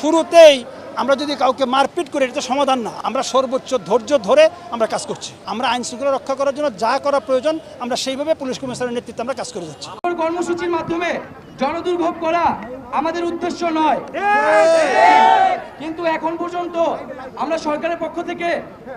শুরুতেই আমরা যদি কাউকে মারপিট করি এটা তো সমাধান না। আমরা সর্বোচ্চ ধৈর্য ধরে আমরা কাজ করছি। আমরা আইন শৃঙ্খলা রক্ষা করার জন্য যা করা প্রয়োজন আমরা সেইভাবে পুলিশ কমিশনারের নেতৃত্বে আমরা কাজ করে যাচ্ছি। কর্মসূচির মাধ্যমে জনদুর্ভোগ করা আমাদের উদ্দেশ্য নয়। কিন্তু এখন পর্যন্ত আমরা সরকারের পক্ষ থেকে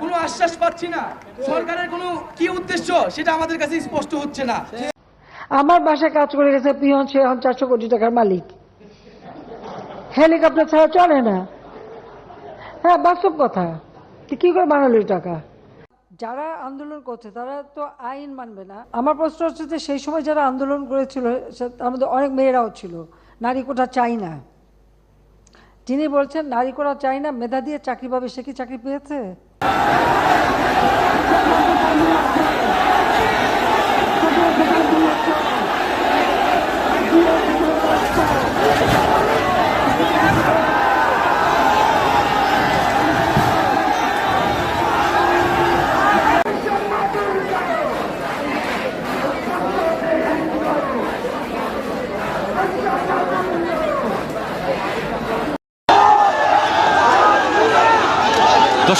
কোনো আশ্বাস পাচ্ছি না। সরকারের কোনো কি উদ্দেশ্য সেটা আমাদের কাছে স্পষ্ট হচ্ছে না। আমার বাসায় কাজ করে গেছে পিয়ন সে চারশো কোটি টাকার মালিক। হেলিকপ্টার ছাড়া চলে না। হ্যাঁ বাস্তব কথা। কি করে বানালো টাকা? যারা আন্দোলন করছে, তারা তো আইন মানবে না। আমার প্রশ্ন হচ্ছে যে, সেই সময় যারা আন্দোলন করেছিল তার মধ্যে অনেক মেয়েরাও ছিল। নারী কোটা চাই না। যিনি বলছেন, নারী কোটা চাই না, মেধা দিয়ে চাকরি পাবে, সে কি চাকরি পেয়েছে?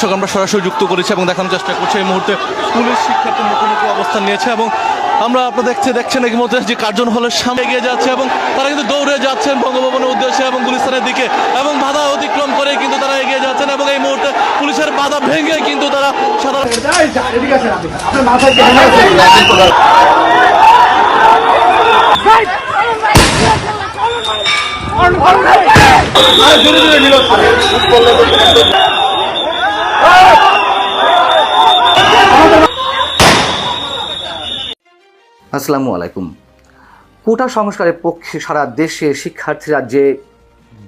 দর্শক, আমরা সরাসরি যুক্ত করেছি এবং দেখানোর চেষ্টা করছি। এই মুহূর্তে পুলিশ শিক্ষার্থী মুখোমুখি অবস্থান নিয়েছে এবং আমরা আপনারা দেখতে দেখছেন এই মুহূর্তে যে কার্জন হলের সামনে এগিয়ে যাচ্ছে এবং তারা কিন্তু দৌড়ে যাচ্ছেন বঙ্গভবনের উদ্দেশ্যে এবং গুলিস্তানের দিকে এবং বাধা অতিক্রম করে কিন্তু তারা এগিয়ে যাচ্ছেন এবং এই মুহূর্তে পুলিশের বাধা ভেঙে কিন্তু তারা সাধারণ আসসালামু আলাইকুম। কোটা সংস্কারের পক্ষে সারা দেশে শিক্ষার্থীরা যে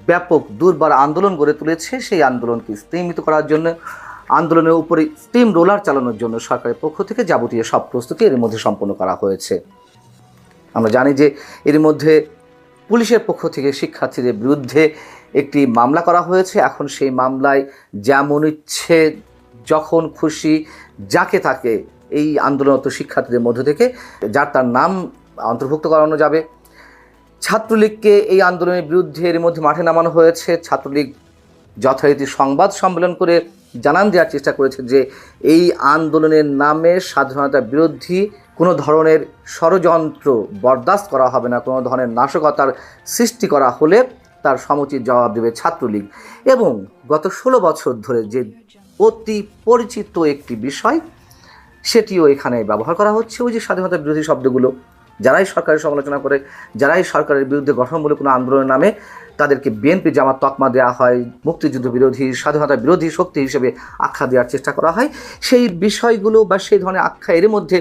ব্যাপক দুর্বার আন্দোলন গড়ে তুলেছে, সেই আন্দোলনকে স্তীমিত করার জন্য, আন্দোলনের উপরে স্টিম রোলার চালানোর জন্য সরকারের পক্ষ থেকে যাবতীয় সব প্রস্তুতি এর মধ্যে সম্পন্ন করা হয়েছে। আমরা জানি যে এর মধ্যে পুলিশের পক্ষ থেকে শিক্ষার্থীদের বিরুদ্ধে একটি মামলা করা হয়েছে। এখন সেই মামলায় যেমন ইচ্ছে, যখন খুশি, যাকে তাকে এই আন্দোলনরত শিক্ষার্থীদের মধ্য থেকে, যার তার নাম অন্তর্ভুক্ত করানো যাবে। ছাত্রলীগকে এই আন্দোলনের বিরুদ্ধে এর মধ্যে মাঠে নামানো হয়েছে। ছাত্রলীগ যথারীতি সংবাদ সম্মেলন করে জানান দেওয়ার চেষ্টা করেছে যে, এই আন্দোলনের নামে স্বাধীনতা বিরোধী কোনো ধরনের ষড়যন্ত্র বরদাস্ত করা হবে না, কোনো ধরনের নাশকতার সৃষ্টি করা হলে তার সমুচিত জবাব দেবে ছাত্রলীগ। এবং গত ষোলো বছর ধরে যে অতি পরিচিত একটি বিষয় সেটিও এখানে ব্যবহার করা হচ্ছে। ওই যে স্বাধীনতা বিরোধী শব্দগুলো, যারাই সরকারের সমালোচনা করে, যারাই সরকারের বিরুদ্ধে গঠনমূলক কোনো আন্দোলনের নামে তাদেরকে বিএনপি জামাত তকমা দেওয়া হয়, মুক্তিযুদ্ধ বিরোধী, স্বাধীনতা বিরোধী শক্তি হিসেবে আখ্যা দেওয়ার চেষ্টা করা হয়। সেই বিষয়গুলো বা সেই ধরনের আখ্যা এর মধ্যে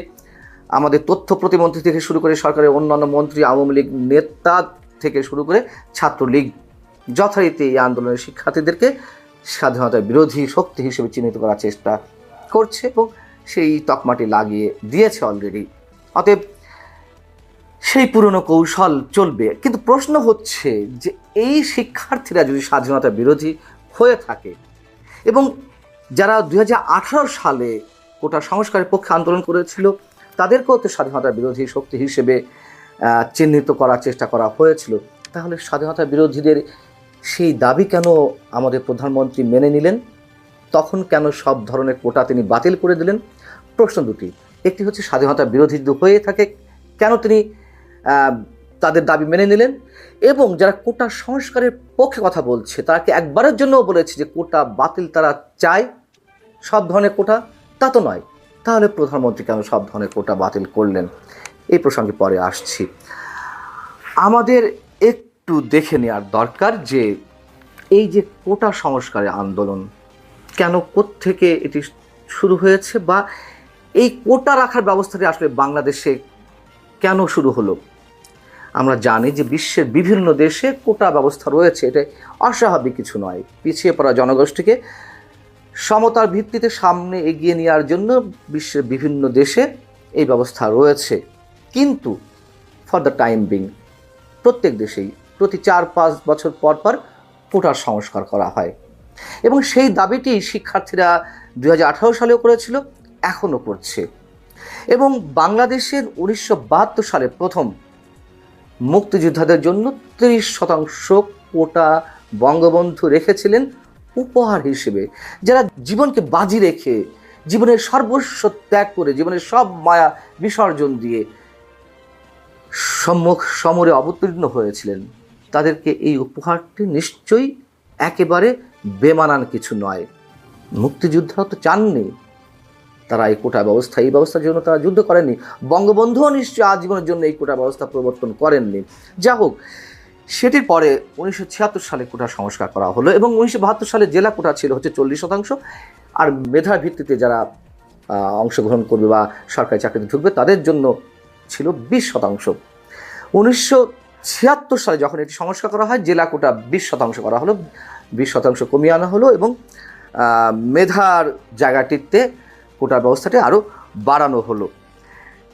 আমাদের তথ্য প্রতিমন্ত্রী থেকে শুরু করে সরকারের অন্যান্য মন্ত্রী, আওয়ামী লীগ নেতা থেকে শুরু করে ছাত্রলীগ যথারীতি এই আন্দোলনের শিক্ষার্থীদেরকে স্বাধীনতা বিরোধী শক্তি হিসেবে চিহ্নিত করার চেষ্টা করছে এবং সেই তকমাটি লাগিয়ে দিয়েছে অলরেডি অতএব সেই পুরনো কৌশল চলবে। কিন্তু প্রশ্ন হচ্ছে যে এই শিক্ষার্থীরা যদি স্বাধীনতা বিরোধী হয়ে থাকে এবং যারা দু হাজার আঠারো সালে কোটা সংস্কারের পক্ষে আন্দোলন করেছিল, তাদেরকেও তো স্বাধীনতা বিরোধী শক্তি হিসেবে চিহ্নিত করার চেষ্টা করা হয়েছিল। তাহলে স্বাধীনতা বিরোধীদের সেই দাবি কেন আমাদের প্রধানমন্ত্রী মেনে নিলেন? তখন কেন সব ধরনের কোটা তিনি বাতিল করে দিলেন? প্রশ্ন দুটি। একটি হচ্ছে স্বাধীনতা বিরোধী হয়ে থাকে, কেন তিনি তাদের দাবি মেনে নিলেন? এবং যারা কোটা সংস্কারের পক্ষে কথা বলছে, তারা কি একবারের জন্য বলেছে যে কোটা বাতিল তারা চায়? সব ধরনের কোটা? তা তো নয়। তাহলে প্রধানমন্ত্রী কেন সব ধরনের কোটা বাতিল করলেন? এই প্রসঙ্গে পরে আসছি। আমাদের একটু দেখে নেওয়ার দরকার যে, এই যে কোটা সংস্কারের আন্দোলন, কেন থেকে এটি শুরু হয়েছে বা এই কোটা রাখার ব্যবস্থাটি আসলে বাংলাদেশে কেন শুরু হলো? আমরা জানি যে বিশ্বের বিভিন্ন দেশে কোটা ব্যবস্থা রয়েছে এটা অস্বাভাবিক কিছু নয়। পিছিয়ে পড়া জনগোষ্ঠীকে সমতার ভিত্তিতে সামনে এগিয়ে নেওয়ার জন্য বিশ্বের বিভিন্ন দেশে এই ব্যবস্থা রয়েছে। কিন্তু ফর দ্য টাইম বিং প্রত্যেক দেশেই প্রতি চার, পাঁচ বছর পর পর কোটার সংস্কার করা হয়। এবং সেই দাবিটি শিক্ষার্থীরা দু হাজার আঠারো সালেও করেছিল। এখনও করছে এবং বাংলাদেশের উনিশশো বাহাত্তর সালে প্রথম মুক্তিযোদ্ধাদের জন্য তিরিশ শতাংশ কোটা বঙ্গবন্ধু রেখেছিলেন উপহার হিসেবে, যারা জীবনকে বাজি রেখে, জীবনের সর্বস্ব ত্যাগ করে, জীবনের সব মায়া বিসর্জন দিয়ে সম্মুখ সমরে অবতীর্ণ হয়েছিলেন। তাদেরকে এই উপহারটি নিশ্চয়ই একেবারে বেমানান কিছু নয়। মুক্তিযোদ্ধারা তো চাননি। তারা এই কোটা ব্যবস্থা, এই ব্যবস্থার জন্য তারা যুদ্ধ করেননি। বঙ্গবন্ধুও নিশ্চয়ই আজীবনের জন্য এই কোটা ব্যবস্থা প্রবর্তন করেননি। যা হোক, সেটির পরে উনিশশো ছিয়াত্তর সালে কোটা সংস্কার করা হলো এবং উনিশশো বাহাত্তর সালে জেলা কোটা ছিল হচ্ছে চল্লিশ শতাংশ। আর মেধার ভিত্তিতে যারা অংশগ্রহণ করবে বা সরকারি চাকরিতে ঢুকবে, তাদের জন্য ছিল বিশ শতাংশ। উনিশশো ছিয়াত্তর সালে যখন এটি সংস্কার করা হয়, জেলা কোটা বিশ শতাংশ করা হলো। বিশ শতাংশ কমিয়ে আনা হলো এবং মেধার জায়গাটিতে কোটার ব্যবস্থাটি আরও বাড়ানো হলো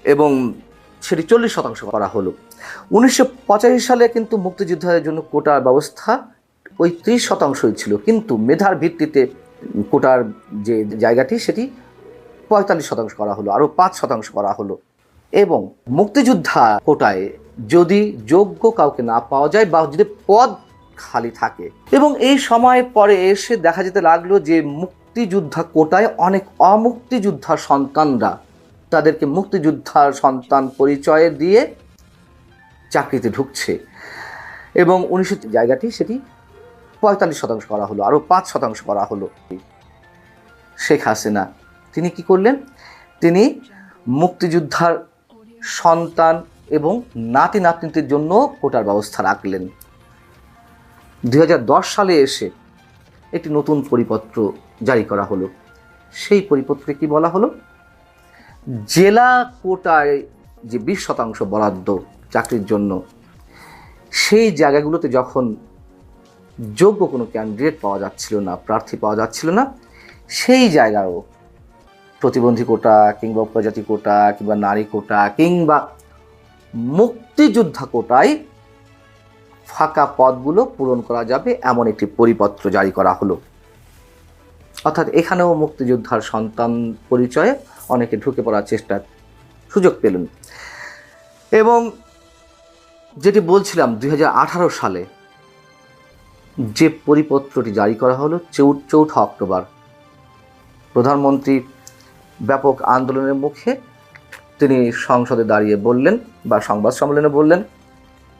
এবং সেটি চল্লিশ শতাংশ করা হলো। উনিশশো পঁচাশি সালে কিন্তু মুক্তিযোদ্ধাদের জন্য কোটার ব্যবস্থা ওই ত্রিশ শতাংশই ছিল। কিন্তু মেধার ভিত্তিতে কোটার যে জায়গাটি, সেটি পঁয়তাল্লিশ শতাংশ করা হলো আরও পাঁচ শতাংশ করা হলো। এবং মুক্তিযোদ্ধা কোটায় যদি যোগ্য কাউকে না পাওয়া যায় বা যদি পদ খালি থাকে এবং এই সময়ের পরে এসে দেখা যেতে লাগল যে মুক্তিযোদ্ধা কোটায় অনেক অমুক্তিযোদ্ধার সন্তানরা তাদেরকে মুক্তিযোদ্ধার সন্তান পরিচয় দিয়ে চাকরিতে ঢুকছে। এবং উনিশশো জায়গাটি সেটি পঁয়তাল্লিশ শতাংশ করা হলো, আরও পাঁচ শতাংশ করা হলো। শেখ হাসিনা, তিনি কি করলেন? তিনি মুক্তিযোদ্ধার সন্তান এবং নাতি নাতনিদের জন্য কোটার ব্যবস্থা রাখলেন। দু হাজার দশ সালে এসে একটি নতুন পরিপত্র জারি করা হলো। সেই পরিপত্রে কি বলা হলো? জেলা কোটায় যে বিশ শতাংশ বরাদ্দ চাকরির জন্য, সেই জায়গাগুলোতে যখন যোগ্য কোনো ক্যান্ডিডেট পাওয়া যাচ্ছিল না, প্রার্থী পাওয়া যাচ্ছিল না, সেই জায়গায়ও প্রতিবন্ধী কোটা কিংবা উপজাতি কোটা কিংবা নারী কোটা কিংবা মুক্তিযোদ্ধা কোটায় ফাঁকা পদগুলো পূরণ করা যাবে এমন একটি পরিপত্র জারি করা হলো। অর্থাৎ এখানেও মুক্তিযোদ্ধার সন্তান পরিচয়ে অনেকে ঢুকে পড়ার চেষ্টার সুযোগ পেলেন। এবং যেটি বলছিলাম, দুই হাজার আঠারো সালে যে পরিপত্রটি জারি করা হলো, চৌ- চৌঠা অক্টোবর, প্রধানমন্ত্রী ব্যাপক আন্দোলনের মুখে তিনি সংসদে দাঁড়িয়ে বললেন বা সংবাদ সম্মেলনে বললেন,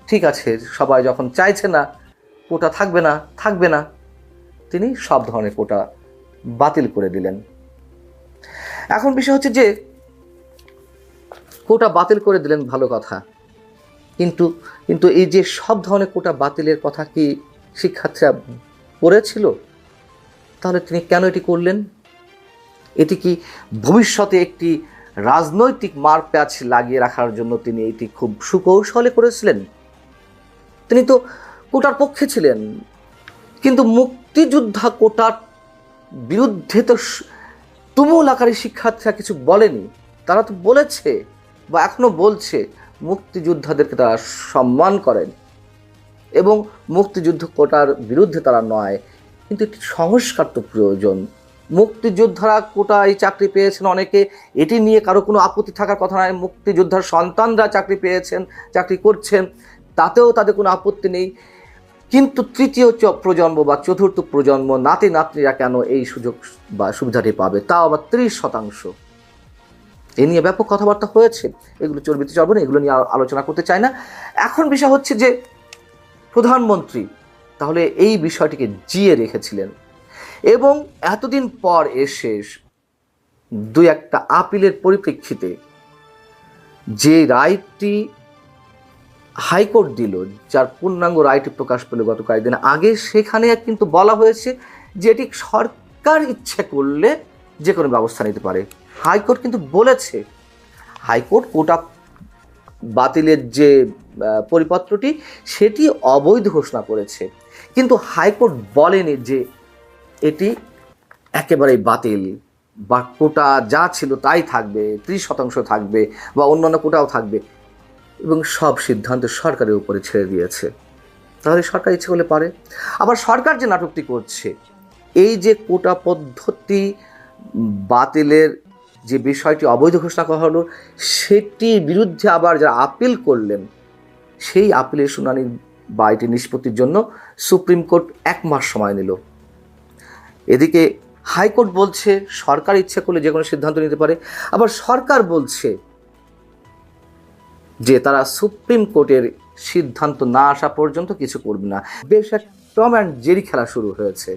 ঠিক আছে, সবাই যখন চাইছে না, কোটা থাকবে না থাকবে না। তিনি সব ধরনের কোটা বাতিল করে দিলেন। এখন বিষয় হচ্ছে যে, কোটা বাতিল করে দিলেন ভালো কথা। কিন্তু কিন্তু এই যে সব ধরনের কোটা বাতিলের কথা কি শিক্ষার্থীরা পড়েছিল? তাহলে তিনি কেন এটি করলেন? এটি কি ভবিষ্যতে একটি রাজনৈতিক মারপ্যাচ লাগিয়ে রাখার জন্য তিনি এটি খুব সুকৌশলে করেছিলেন? তিনি তো কোটার পক্ষে ছিলেন, কিন্তু মুক্তিযোদ্ধা কোটার বিরুদ্ধে তো তুমুল আকারে শিক্ষার্থীরা কিছু বলেনি। তারা তো বলেছে বা এখনও বলছে মুক্তিযোদ্ধাদেরকে তারা সম্মান করেন। এবং মুক্তিযুদ্ধ কোটার বিরুদ্ধে তারা নয়। কিন্তু একটি সংস্কার তো প্রয়োজন। মুক্তিযোদ্ধারা কোটায় চাকরি পেয়েছেন অনেকে। এটি নিয়ে কারও কোনো আপত্তি থাকার কথা নয়। মুক্তিযোদ্ধার সন্তানরা চাকরি পেয়েছেন, চাকরি করছেন। তাতেও তাদের কোনো আপত্তি নেই। কিন্তু তৃতীয় চ- প্রজন্ম বা চতুর্থ প্রজন্ম নাতি নাতনিরা কেন এই সুযোগ বা সুবিধাটি পাবে? তাও আবার ত্রিশ শতাংশ। এ নিয়ে ব্যাপক কথাবার্তা হয়েছে। এগুলো চর্বিতে চলবে না, এগুলো নিয়ে আলোচনা করতে চায় না। এখন বিষয় হচ্ছে যে, প্রধানমন্ত্রী তাহলে এই বিষয়টিকে জিয়ে রেখেছিলেন এবং এতদিন পর এসে দুই একটা আপিলের পরিপ্রেক্ষিতে যে রায়টি হাইকোর্ট দিল, যার পূর্ণাঙ্গ রায়টি প্রকাশ পেল গত কয়েকদিন আগে, সেখানে কিন্তু বলা হয়েছে যে এটি সরকার ইচ্ছে করলে যে কোনো ব্যবস্থা নিতে পারে। হাইকোর্ট কিন্তু বলেছে, হাইকোর্ট কোটা বাতিলের যে পরিপত্রটি, সেটি অবৈধ ঘোষণা করেছে। কিন্তু হাইকোর্ট বলেনি যে এটি একেবারেই বাতিল, বা কোটা যা ছিল তাই থাকবে, ত্রিশ শতাংশ থাকবে, বা অন্যান্য কোটাও থাকবে। এবং সব সিদ্ধান্ত সরকারের উপরে ছেড়ে দিয়েছে। তাহলে সরকার ইচ্ছে করলে পারে। আবার সরকার যে নাটকটি করছে, এই যে কোটা পদ্ধতি বাতিলের যে বিষয়টি অবৈধ ঘোষণা করা হলো, সেটির বিরুদ্ধে আবার যারা আপিল করলেন, সেই আপিলের শুনানি বা এটি নিষ্পত্তির জন্য সুপ্রিম কোর্ট এক মাস সময় নিল। এদিকে হাইকোর্ট বলছে, সরকার ইচ্ছা করলে যে কোনো সিদ্ধান্ত নিতে পারে। আবার সরকার বলছে যে তারা সুপ্রিম কোর্টের সিদ্ধান্ত না আসা পর্যন্ত কিছু করবে না। বেশ এক টম অ্যান্ড জেরি খেলা শুরু হয়েছে।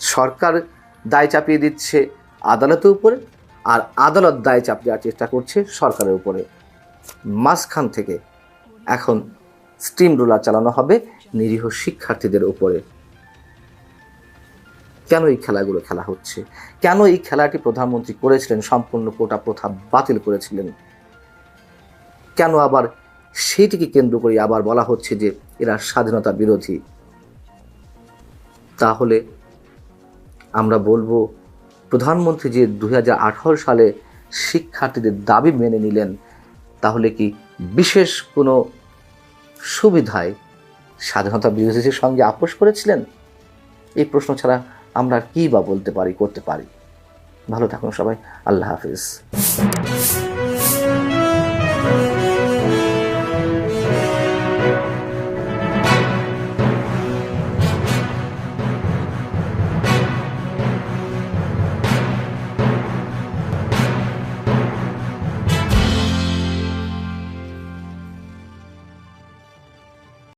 সরকার দায় চাপিয়ে দিচ্ছে আদালতের উপরে আর আদালত দায় চাপিয়ে দেওয়ার চেষ্টা করছে সরকারের উপরে। মাঝখান থেকে এখন স্টিম রোলার চালানো হবে নিরীহ শিক্ষার্থীদের উপরে। কেন এই খেলাগুলো খেলা হচ্ছে? কেন এই খেলাটি প্রধানমন্ত্রী করেছিলেন? সম্পূর্ণ কোটা প্রথা বাতিল করেছিলেন? কেন আবার সেইটিকে কেন্দ্র করে আবার বলা হচ্ছে যে এরা স্বাধীনতা বিরোধী? তাহলে আমরা বলব, প্রধানমন্ত্রী যে দু হাজার আঠারো সালে শিক্ষার্থীদের দাবি মেনে নিলেন, তাহলে কি বিশেষ কোনো সুবিধায় স্বাধীনতা বিরোধীদের সঙ্গে আপোষ করেছিলেন? এই প্রশ্ন ছাড়া আমরা কী বা বলতে পারি, করতে পারি? ভালো থাকুন সবাই, আল্লাহ হাফিজ।